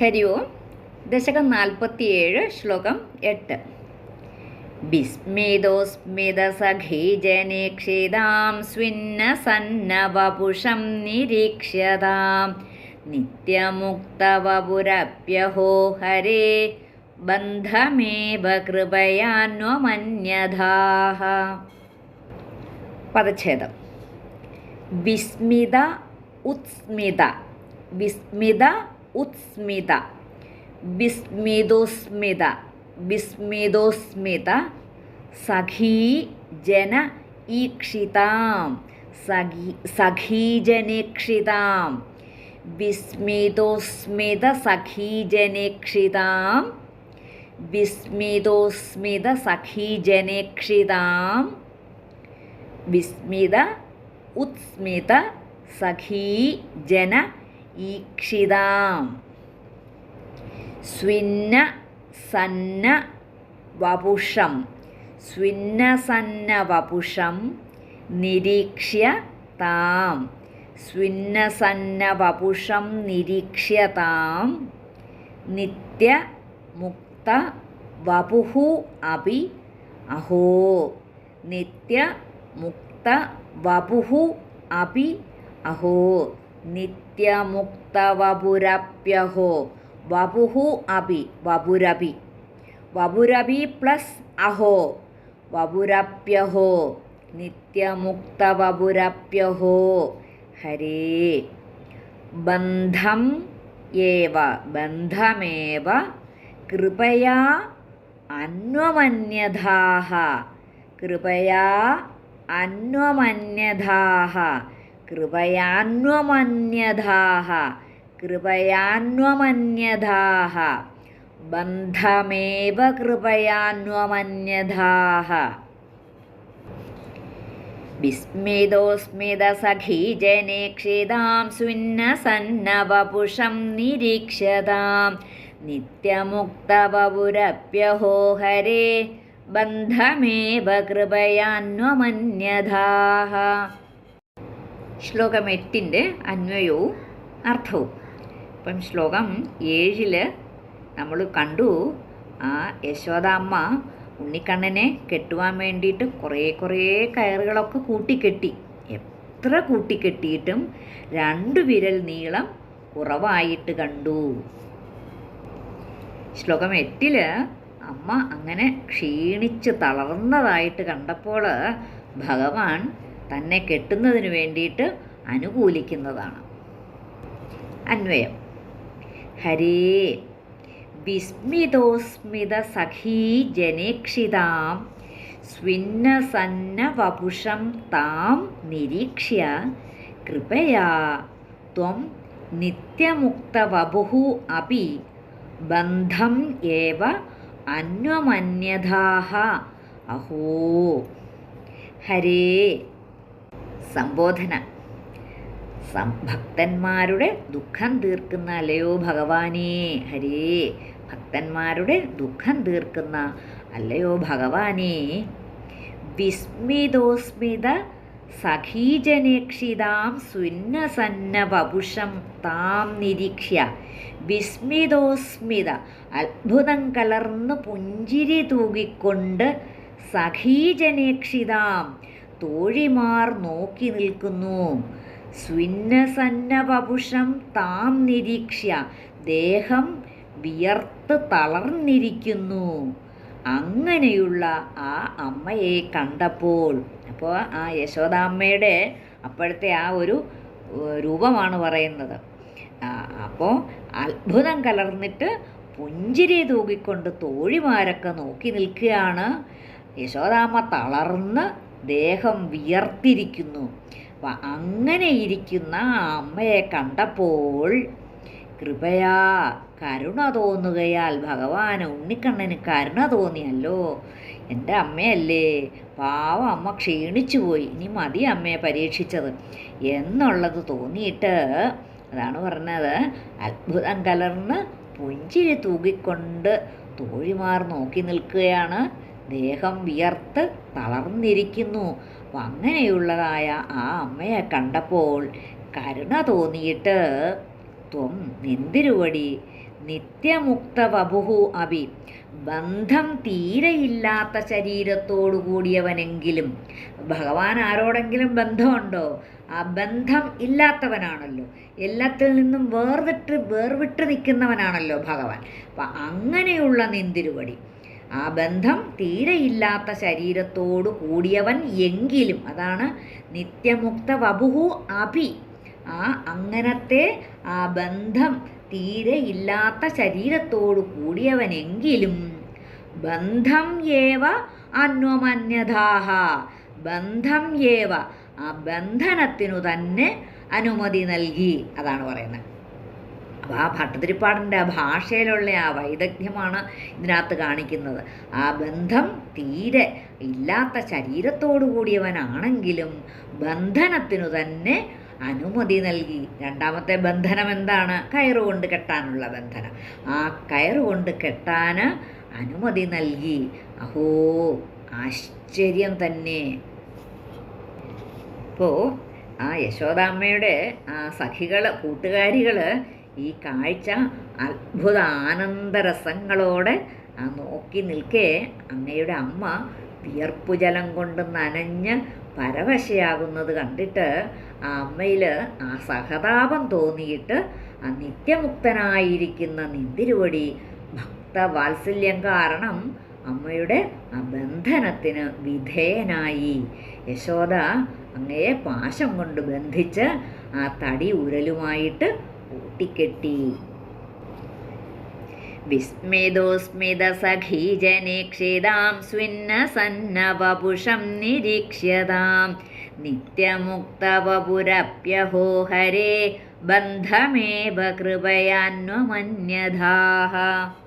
ഹരി ഓം. ദശകം നാൽപ്പത്തിയേഴ് ശ്ലോകം എട്ട്. വിസ്മിതോസ്മിതസഖീജനീക്ഷിതാം സ്വിന്നസന്നവപുഷം നിരീക്ഷ്യതാം. നിത്യമുക്തവപുരപ്യഹോ ഹരേ ബന്ധമേവ കൃപയാന്വമന്യഥാഹ പദച്ഛേദം. വിസ്മിത ഉത്സ്മിത. വിസ്മിത ഉത്സ്മിത. വിസ്മിതോസ്മിത വിസ്മിതോസ്മിത സഖീ ജന ഈക്ഷിതാം. സഖീ സഖീജനീക്ഷിതാം. വിസ്മിതോസ്മിത സഖീജനേക്ഷിതാം. വിസ്മിതോസ്മിത സഖീജനേക്ഷിതാം. വിസ്മിത ഉത്സ്മിത സഖീ ജന ഈക്ഷിതാം. സ്വിന്ന സന്ന വപുഷം. സ്വിന്നസന്ന വപുഷം നിരീക്ഷ്യ താം. സ്വിന്നസന്ന വപുഷം നിരീക്ഷ്യ താം. നിത്യ മുക്ത വപുഹു അപി അഹോ. നിത്യ മുക്ത വപുഹു അപി അഹോ. നിത്യമുക്തവപുരപ്യഹോ വപുഹു അപി വപുരപി വപുരപി പ്ലസ് അഹോ വപുരപ്യഹോ നിത്യമുക്തവപുരപ്യഹോ ഹരേ ബന്ധം ഏവ ബന്ധമേവ കൃപയാ അന്വമന്യഥാഹ കൃപയാ അന്വമന്യഥാഹ കൃപയാന്വമന്യഥാഹ കൃപയാന്വമന്യഥാഹ ബന്ധമേവ കൃപയാന്വമന്യഥാഹ. വിസ്മിതോസ്മിതസഖീജനേക്ഷിതാം സുന്നസന്നവപുഷം നിരീക്ഷതാം നിത്യമുക്തവപുരപ്യഹോ ഹരേ ബന്ധമേവ കൃപയാന്വമന്യഥാഹ. ശ്ലോകം എട്ടിന്റെ അന്വയവും അർത്ഥവും. ഇപ്പം ശ്ലോകം ഏഴിൽ നമ്മൾ കണ്ടു ആ യശോദാമ്മ ഉണ്ണിക്കണ്ണനെ കെട്ടുവാൻ വേണ്ടിയിട്ട് കുറേ കുറേ കയറുകളൊക്കെ കൂട്ടിക്കെട്ടി. എത്ര കൂട്ടിക്കെട്ടിയിട്ടും രണ്ട് വിരൽ നീളം കുറവായിട്ട് കണ്ടു. ശ്ലോകം എട്ടിൽ അമ്മ അങ്ങനെ ക്ഷീണിച്ച് തളർന്നതായിട്ട് കണ്ടപ്പോൾ ഭഗവാൻ തന്നെ കെട്ടുന്നതിന് വേണ്ടിയിട്ട് അനുകൂലിക്കുന്നതാണ്. അന്വയം. ഹരേ. വിസ്മിതോസ്മിത സഖീ ജനേക്ഷിതാം. സ്വിന്നസന്ന വപുഷം താം നിരീക്ഷ്യ. കൃപയാ ത്വം നിത്യമുക്തവപുഃ അപി. ബന്ധം ഏവ അന്വമന്യഥാഹ. അഹോ. ഹരേ. സംബോധന. ഭക്തന്മാരുടെ ദുഃഖം തീർക്കുന്ന അല്ലയോ ഭഗവാനേ ഹരേ ഭക്തന്മാരുടെ ദുഃഖം തീർക്കുന്ന അല്ലയോ ഭഗവാനേ വിസ്മിതോസ്മിത സഖീജനേക്ഷിതാം സുന്നസന്ന വപുഷം താം നിരീക്ഷ്യ. വിസ്മിതോസ്മിത അത്ഭുതം കലർന്ന് പുഞ്ചിരി തൂകിക്കൊണ്ട് സഖീജനേക്ഷിതാം തോഴിമാർ നോക്കി നിൽക്കുന്നു. സ്വിന്നസന്നവപുഷം താം നിരീക്ഷ്യ. ദേഹം വിയർത്ത് തളർന്നിരിക്കുന്നു. അങ്ങനെയുള്ള ആ അമ്മയെ കണ്ടപ്പോൾ അപ്പോൾ ആ യശോദാമ്മയുടെ അപ്പോഴത്തെ ആ ഒരു രൂപമാണ് പറയുന്നത്. അപ്പോൾ അത്ഭുതം കലർന്നിട്ട് പുഞ്ചിരി തൂകിക്കൊണ്ട് തോഴിമാരൊക്കെ നോക്കി നിൽക്കുകയാണ്. യശോദാമ്മ തളർന്ന് ദേഹം വിയർത്തിരിക്കുന്നു. അങ്ങനെ ഇരിക്കുന്ന അമ്മയെ കണ്ടപ്പോൾ കൃപയാ കരുണ തോന്നുകയാൽ ഭഗവാൻ ഉണ്ണിക്കണ്ണന് കരുണ തോന്നിയല്ലോ. എന്റെ അമ്മയല്ലേ പാവം അമ്മ ക്ഷീണിച്ചു പോയി ഇനി മതി അമ്മയെ പരീക്ഷിച്ചത്. എന്നുള്ളത് തോന്നിയിട്ട് അതാണ് പറഞ്ഞത്. അത്ഭുതം കലർന്ന് പുഞ്ചിരി തൂകിക്കൊണ്ട് തോഴിമാർ നോക്കി നിൽക്കുകയാണ് ദേഹം വിയർത്ത് തളർന്നിരിക്കുന്നു. അങ്ങനെയുള്ളതായ ആ അമ്മയെ കണ്ടപ്പോൾ കരുണ തോന്നിയിട്ട് ത്വം നിന്തിരുവടി. നിത്യമുക്ത വപുഹു അഭി. ബന്ധം തീരെയില്ലാത്ത ശരീരത്തോടു കൂടിയവനെങ്കിലും ഭഗവാൻ ആരോടെങ്കിലും ബന്ധമുണ്ടോ? ആ ബന്ധം ഇല്ലാത്തവനാണല്ലോ. എല്ലാത്തിൽ നിന്നും വേർവിട്ട് വേർവിട്ട് നിൽക്കുന്നവനാണല്ലോ ഭഗവാൻ. അപ്പം അങ്ങനെയുള്ള നിന്തിരുവടി. ആ ബന്ധം തീരെയില്ലാത്ത ശരീരത്തോട് കൂടിയവൻ എങ്കിലും അതാണ് നിത്യമുക്ത വപുഹു അഭി. ആ അങ്ങനത്തെ ആ ബന്ധം തീരെ ഇല്ലാത്ത ശരീരത്തോടു കൂടിയവനെങ്കിലും ബന്ധം ഏവ അന്വമന്യതാഹ ബന്ധം ഏവ ആ ബന്ധനത്തിനു തന്നെ അനുമതി നൽകി അതാണ് പറയുന്നത്. അപ്പോൾ ആ ഭട്ടതിരിപ്പാടിന്റെ ആ ഭാഷയിലുള്ള ആ വൈദഗ്ധ്യമാണ് ഇതിനകത്ത് കാണിക്കുന്നത്. ആ ബന്ധം തീരെ ഇല്ലാത്ത ശരീരത്തോടു കൂടിയവനാണെങ്കിലും ബന്ധനത്തിനു തന്നെ അനുമതി നൽകി. രണ്ടാമത്തെ ബന്ധനം എന്താണ്? കയറുകൊണ്ട് കെട്ടാനുള്ള ബന്ധനം. ആ കയറുകൊണ്ട് കെട്ടാൻ അനുമതി നൽകി. അഹോ ആശ്ചര്യം തന്നെ. ഇപ്പോൾ ആ യശോദാമ്മയുടെ ആ സഖികൾ കൂട്ടുകാരികൾ ഈ കാഴ്ച അത്ഭുത ആനന്ദരസങ്ങളോടെ ആ നോക്കി നിൽക്കേ അങ്ങയുടെ അമ്മ വിയർപ്പുജലം കൊണ്ട് നനഞ്ഞ് പരവശയാകുന്നത് കണ്ടിട്ട് ആ അമ്മയിൽ ആ സഹതാപം തോന്നിയിട്ട് ആ നിത്യമുക്തനായിരിക്കുന്ന നിന്തിരുവടി ഭക്തവാത്സല്യം കാരണം അമ്മയുടെ ആ ബന്ധനത്തിന് വിധേയനായി. യശോദ അങ്ങയെ പാശം കൊണ്ട് ബന്ധിച്ച് ആ തടി ഉരലുമായിട്ട് കൂട്ടിക്കെട്ടി വിസ്മിതോസ്മിതസഖീജനീക്ഷിതാം സ്വിന്നസന്നവപുഷം നിരീക്ഷ്യതാം. നിത്യമുക്തവപുരപ്യഹോ ഹരേ ബന്ധമേവ കൃപയാന്വമന്യഥാः